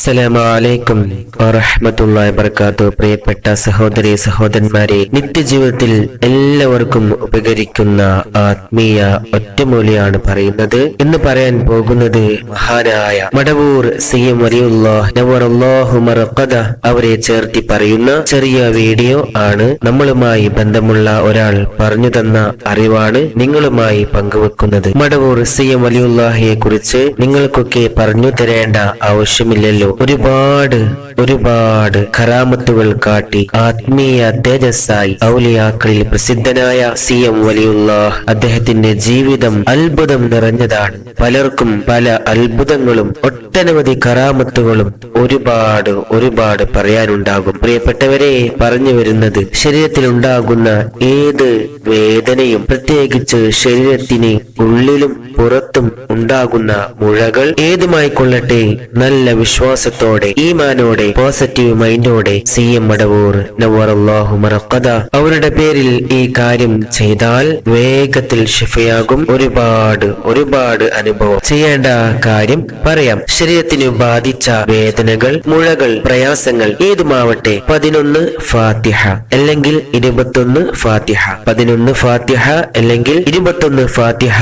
അസ്സലാമു അലൈക്കും വറഹ്മത്തുള്ളാഹി വബറകാത്തു പ്രിയപ്പെട്ട സഹോദരി സഹോദരന്മാരെ നിത്യജീവിതത്തിൽ എല്ലാവർക്കും ഉപകരിക്കുന്ന ആത്മീയ ഒറ്റമൂലിയാണ് പറയുന്നത്. എന്ന് പറയാൻ പോകുന്നത് മഹാനായ മടവൂർ സി എം മർഖദ അവരെ ചേർത്തി പറയുന്ന ചെറിയ വീഡിയോ ആണ്. നമ്മളുമായി ബന്ധമുള്ള ഒരാൾ പറഞ്ഞു തന്ന അറിവാണ് നിങ്ങളുമായി പങ്കുവെക്കുന്നത്. മടവൂർ സി എം കുറിച്ച് നിങ്ങൾക്കൊക്കെ പറഞ്ഞു തരേണ്ട ആവശ്യമില്ലല്ലോ. ഒരുപാട് ഒരുപാട് കറാമത്തുകൾ കാട്ടി ആത്മീയ തേജസ്സായി ഔലിയാക്കളിൽ പ്രസിദ്ധനായ സി എം വലിയുള്ള അദ്ദേഹത്തിന്റെ ജീവിതം അത്ഭുതം നിറഞ്ഞതാണ്. പലർക്കും പല അത്ഭുതങ്ങളും ഒട്ടനവധി കറാമത്തുകളും ഒരുപാട് ഒരുപാട് പറയാനുണ്ടാകും. പ്രിയപ്പെട്ടവരെ പറഞ്ഞു വരുന്നത് ശരീരത്തിൽ ഉണ്ടാകുന്ന ഏത് വേദനയും പ്രത്യേകിച്ച് ശരീരത്തിന് ഉള്ളിലും പുറത്തും ഉണ്ടാകുന്ന മുഴകൾ ഏതുമായിക്കൊള്ളട്ടെ നല്ല വിശ്വാസത്തോടെ ഈമാനോടെ പോസിറ്റീവ് മൈൻഡോടെ സി എം മടവൂർ നവറല്ലാഹു മറക്കഥ അവരുടെ പേരിൽ ഈ കാര്യം ചെയ്താൽ വേഗത്തിൽ ഷിഫയാകും ഒരുപാട് ഒരുപാട് അനുഭവം. ചെയ്യേണ്ട കാര്യം പറയാം. ശരീരത്തിന് ബാധിച്ച വേദനകൾ മുഴകൾ പ്രയാസങ്ങൾ ഏതുമാവട്ടെ പതിനൊന്ന് ഫാത്തിഹ അല്ലെങ്കിൽ ഇരുപത്തൊന്ന് ഫാത്തിഹ. പതിനൊന്ന് ഫാത്തിഹ അല്ലെങ്കിൽ ഇരുപത്തൊന്ന് ഫാത്തിഹ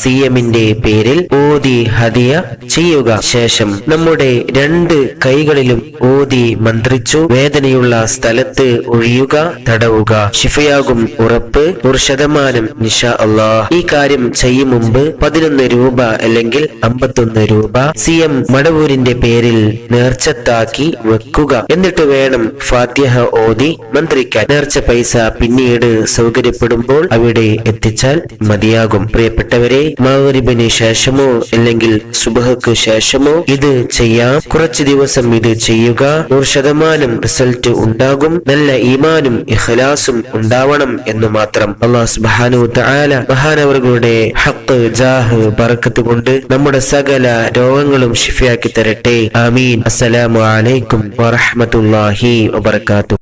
സി എമ്മിന്റെ പേരിൽ ഓതി ഹദിയ ചെയ്യുക. ശേഷം നമ്മുടെ രണ്ട് കൈകളിലും ഓതി മന്ത്രിച്ചു വേദനയുള്ള സ്ഥലത്ത് ഒഴിയുക തടവുക. ഷിഫയാകും ഉറപ്പ് ഒരു ശതമാനം നിഷ അള്ളാ ഈ കാര്യം ചെയ്യും മുമ്പ് പതിനൊന്ന് രൂപ അല്ലെങ്കിൽ അമ്പത്തൊന്ന് രൂപ സി എം മടവൂരിന്റെ പേരിൽ നേർച്ചത്താക്കി വെക്കുക. എന്നിട്ട് വേണം ഫാത്തിഹ ഓതി മന്ത്രിക്കാൻ. നേർച്ച പൈസ പിന്നീട് സൗകര്യപ്പെടുമ്പോൾ അവിടെ എത്തിച്ചാൽ മതിയാകും. പ്രിയപ്പെട്ടവരെ മകരിബിന് ശേഷമോ അല്ലെങ്കിൽ സുബഹക്ക് ശേഷമോ ഇത് ചെയ്യാം. കുറച്ചു ദിവസം ഇത് ചെയ്യുക. നൂറ് ശതമാനം റിസൾട്ട് ഉണ്ടാകും. നല്ല ഈമാനും ഇഖലാസും ഉണ്ടാവണം എന്ന് മാത്രം അള്ളാഹ് സുബ്ഹാനഹു താല മഹാനവറുകളുടെ ഹക്ക് ജാഹ് പറക്കത്ത് കൊണ്ട് നമ്മുടെ സകല രോഗങ്ങളും ഷിഫിയാക്കി തരട്ടെ. ആമീൻ. അസ്സലാമു അലൈക്കും വറഹ്മത്തുള്ളാഹി വബറകാതുഹു.